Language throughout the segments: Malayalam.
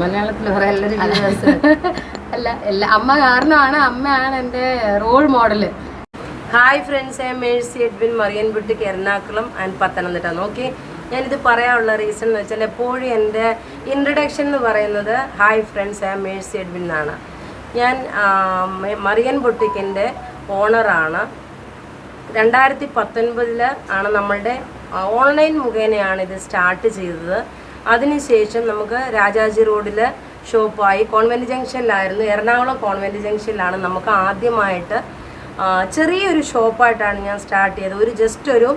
മലയാളത്തിൽ എല്ലാവരും അല്ല എല്ലാ അമ്മ കാരണമാണ് അമ്മയാണ് എന്റെ role model hi friends I Mercy Edwin Marian boutique Ernakulam and Pathanamthitta നോക്കി ഞാനിത് പറയാനുള്ള റീസൺ എന്ന് വെച്ചാൽ എപ്പോഴും എന്റെ ഇൻട്രഡക്ഷൻ എന്ന് പറയുന്നത് hi friends I Mercy Edwin എന്നാണ്. ഞാൻ മറിയൻ ബുട്ടിക്കിന്റെ ഓണറാണ് രണ്ടായിരത്തി പത്തൊൻപതിൽ ആണ് നമ്മളുടെ ഓൺലൈൻ മുഖേനയാണ് ഇത് സ്റ്റാർട്ട് ചെയ്തത്. അതിനുശേഷം നമുക്ക് രാജാജി റോഡിൽ ഷോപ്പായി കോൺവെന്റ് ജംഗ്ഷനിലായിരുന്നു. എറണാകുളം കോൺവെന്റ് ജംഗ്ഷനിലാണ് നമുക്ക് ആദ്യമായിട്ട് ചെറിയൊരു ഷോപ്പായിട്ടാണ് ഞാൻ സ്റ്റാർട്ട് ചെയ്തത്. ഒരു ജസ്റ്റ് ഒരു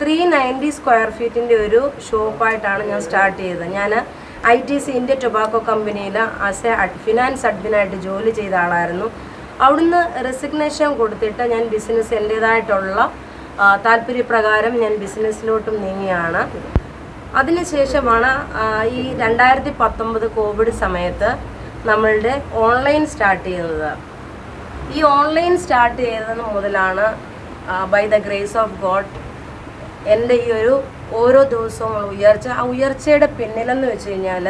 ത്രീ നയന്റി സ്ക്വയർ ഫീറ്റിന്റെ ഒരു ഷോപ്പായിട്ടാണ് ഞാൻ സ്റ്റാർട്ട് ചെയ്തത്. ഞാൻ I T C India tobacco കമ്പനിയിൽ ആസ് എ ഫിനാൻസ് അഡ്മിനായിട്ട് ജോലി ചെയ്ത ആളായിരുന്നു. അവിടുന്ന് റെസിഗ്നേഷൻ കൊടുത്തിട്ട് ഞാൻ ബിസിനസ് എന്റേതായിട്ടുള്ള താല്പര്യപ്രകാരം ഞാൻ ബിസിനസ്സിലോട്ടും നീങ്ങിയാണ്. അതിനുശേഷമാണ് ഈ രണ്ടായിരത്തി പത്തൊമ്പത് കോവിഡ് സമയത്ത് നമ്മളുടെ ഓൺലൈൻ സ്റ്റാർട്ട് ചെയ്യുന്നത്. ഈ ഓൺലൈൻ സ്റ്റാർട്ട് ചെയ്തത് മുതലാണ് by the grace of God എന്റെ ഈ ഒരു ഓരോ ദിവസവും ഉയർച്ച ആ ഉയർച്ചയുടെ പിന്നിലെന്ന് വെച്ച് കഴിഞ്ഞാൽ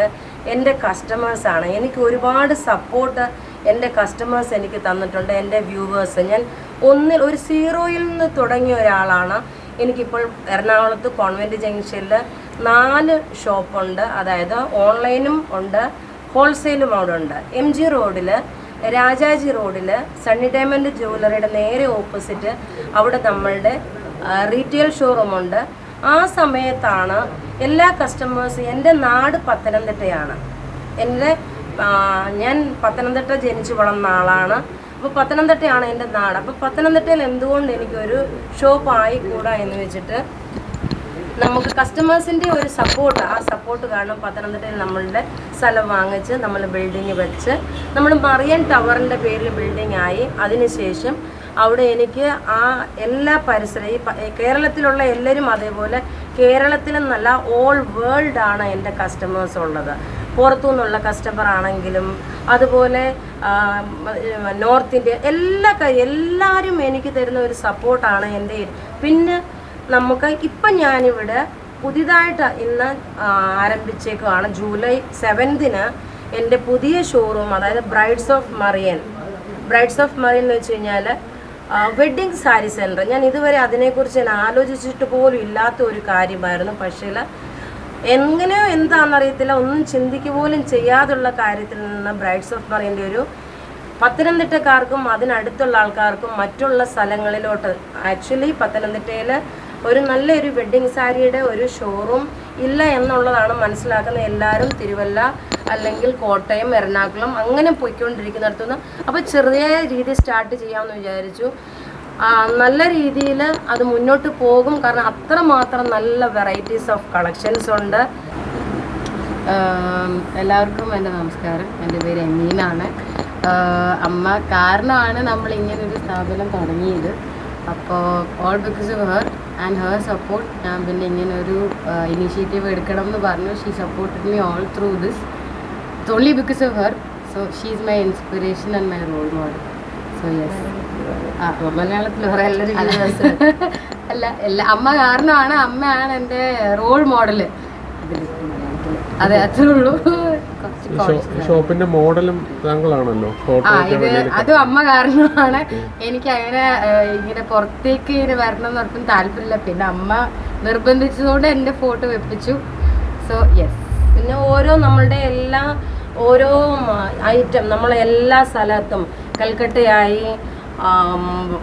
എന്റെ കസ്റ്റമേഴ്സാണ് എനിക്ക് ഒരുപാട് സപ്പോർട്ട് എന്റെ കസ്റ്റമേഴ്സ് എനിക്ക് തന്നിട്ടുണ്ട് എന്റെ വ്യൂവേഴ്സ് ഞാൻ ഒന്നിൽ ഒരു സീറോയിൽ നിന്ന് തുടങ്ങിയ ഒരാളാണ്. എനിക്കിപ്പോൾ എറണാകുളത്ത് കോൺവെന്റ് ജംഗ്ഷനിൽ നാല് ഷോപ്പുണ്ട്. അതായത് ഓൺലൈനും ഉണ്ട് ഹോൾസെയിലും അവിടെ ഉണ്ട്. എം ജി റോഡിൽ രാജാജി റോഡിൽ സണ്ണി ഡയമണ്ട് ജ്വല്ലറിയുടെ നേരെ ഓപ്പോസിറ്റ് അവിടെ നമ്മളുടെ റീറ്റെയിൽ ഷോറൂമുണ്ട് ആ സമയത്താണ് എല്ലാ കസ്റ്റമേഴ്സും എന്റെ നാട് പത്തനംതിട്ടയാണ്. എന്റെ ഞാൻ പത്തനംതിട്ട ജനിച്ചു വളർന്ന ആളാണ്. അപ്പോൾ പത്തനംതിട്ടയാണ് എന്റെ നാട്. അപ്പോൾ പത്തനംതിട്ടയിൽ എന്തുകൊണ്ട് എനിക്കൊരു ഷോപ്പ് ആയിക്കൂടാ എന്ന് വെച്ചിട്ട് നമുക്ക് കസ്റ്റമേഴ്സിന്റെ ഒരു സപ്പോർട്ട് ആ സപ്പോർട്ട് കാരണം പത്തനംതിട്ടയിൽ നമ്മളുടെ സ്ഥലം വാങ്ങിച്ച് നമ്മൾ ബിൽഡിങ് വെച്ച് നമ്മൾ മറിയൻ ടവറിന്റെ പേരിൽ ബിൽഡിംഗ് ആയി. അതിനുശേഷം അവിടെ എനിക്ക് ആ എല്ലാ പരിസരം ഈ കേരളത്തിലുള്ള എല്ലാവരും അതേപോലെ കേരളത്തിലെന്നല്ല ഓൾ വേൾഡ് ആണ് എന്റെ കസ്റ്റമേഴ്സ് ഉള്ളത്. പുറത്തു നിന്നുള്ള കസ്റ്റമർ ആണെങ്കിലും അതുപോലെ നോർത്ത് ഇന്ത്യ എല്ലാ എല്ലാവരും എനിക്ക് തരുന്ന ഒരു സപ്പോർട്ടാണ് എന്റെ പിന്നെ നമുക്ക് ഇപ്പം ഞാനിവിടെ പുതിയതായിട്ട് ഇന്ന് ആരംഭിച്ചേക്കുവാണ്. ജൂലൈ സെവൻതിന് എന്റെ പുതിയ ഷോറൂം അതായത് brides of Marian brides of Marian എന്ന് വെച്ച് കഴിഞ്ഞാൽ വെഡ്ഡിങ് സാരി സെന്റർ ഞാൻ ഇതുവരെ അതിനെക്കുറിച്ച് ഞാൻ ആലോചിച്ചിട്ട് പോലും ഇല്ലാത്ത ഒരു കാര്യമായിരുന്നു. പക്ഷേ എങ്ങനെയോ എന്താണെന്നറിയത്തില്ല. ഒന്നും ചിന്തിക്കുക പോലും ചെയ്യാതുള്ള കാര്യത്തിൽ നിന്ന് ബ്രൈഡ്സ് ഓഫ് മറിയന്റെ ഒരു പത്തനംതിട്ടക്കാർക്കും അതിനടുത്തുള്ള ആൾക്കാർക്കും മറ്റുള്ള സ്ഥലങ്ങളിലോട്ട് ആക്ച്വലി പത്തനംതിട്ടയിൽ ഒരു നല്ലൊരു വെഡ്ഡിങ് സാരിയുടെ ഒരു ഷോറൂം ഇല്ല എന്നുള്ളതാണ് മനസ്സിലാക്കുന്ന എല്ലാവരും തിരുവല്ല അല്ലെങ്കിൽ കോട്ടയം എറണാകുളം അങ്ങനെ പോയിക്കൊണ്ടിരിക്കുന്നിടത്തുനിന്ന് അപ്പോൾ ചെറിയ രീതിയിൽ സ്റ്റാർട്ട് ചെയ്യാമെന്ന് വിചാരിച്ചു. നല്ല രീതിയിൽ അത് മുന്നോട്ട് പോകും. കാരണം അത്രമാത്രം നല്ല വെറൈറ്റീസ് ഓഫ് കളക്ഷൻസ് ഉണ്ട്. എല്ലാവർക്കും എന്റെ നമസ്കാരം. എന്റെ പേര് എമീനാണ്. അമ്മ കാരണമാണ് നമ്മൾ ഇങ്ങനെ ഒരു സ്ഥാപനം തുടങ്ങിയത്. അപ്പോൾ all because of her and her support ഞാൻ പിന്നെ ഇങ്ങനെ ഒരു ഇനീഷ്യേറ്റീവ് എടുക്കണം എന്ന് പറഞ്ഞു she supported me all through this only because of her so she is my inspiration and my role model so yes മലയാളത്തിൽ വേറെ എല്ലാവരും അല്ല എല്ലാ അമ്മ കാരണമാണ് അമ്മയാണ് എന്റെ റോൾ മോഡൽ അതെ അത്രേ ഉള്ളൂ. ഷോപ്പിന്റെ മോഡലും താങ്കളാണല്ലോ? ഇത് അതും അമ്മ കാരണമാണ്. എനിക്ക് അങ്ങനെ ഇങ്ങനെ പുറത്തേക്ക് ഇങ്ങനെ വരണം എന്ന് താല്പര്യമില്ല. പിന്നെ അമ്മ നിർബന്ധിച്ചതുകൊണ്ട് എന്റെ ഫോട്ടോ വെപ്പിച്ചു. സോ യെസ് പിന്നെ ഓരോ നമ്മളുടെ എല്ലാ ഓരോ ഐറ്റം നമ്മളെ എല്ലാ സ്ഥലത്തും കൽക്കട്ടയായി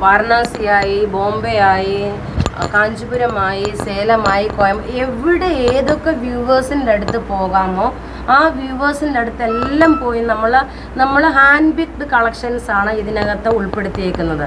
വാരണാസിയായി ബോംബെ ആയി ആ, കാഞ്ചീപുരമായി സേലമായി കോയം എവിടെ ഏതൊക്കെ വ്യൂവേഴ്സിന്റെ അടുത്ത് പോകാമോ ആ വ്യൂവേഴ്സിന്റെ അടുത്തെല്ലാം പോയി നമ്മൾ നമ്മൾ ഹാൻഡ് പിക്ഡ് കളക്ഷൻസ് ആണ് ഇതിനകത്ത് ഉൾപ്പെടുത്തിയേക്കുന്നത്.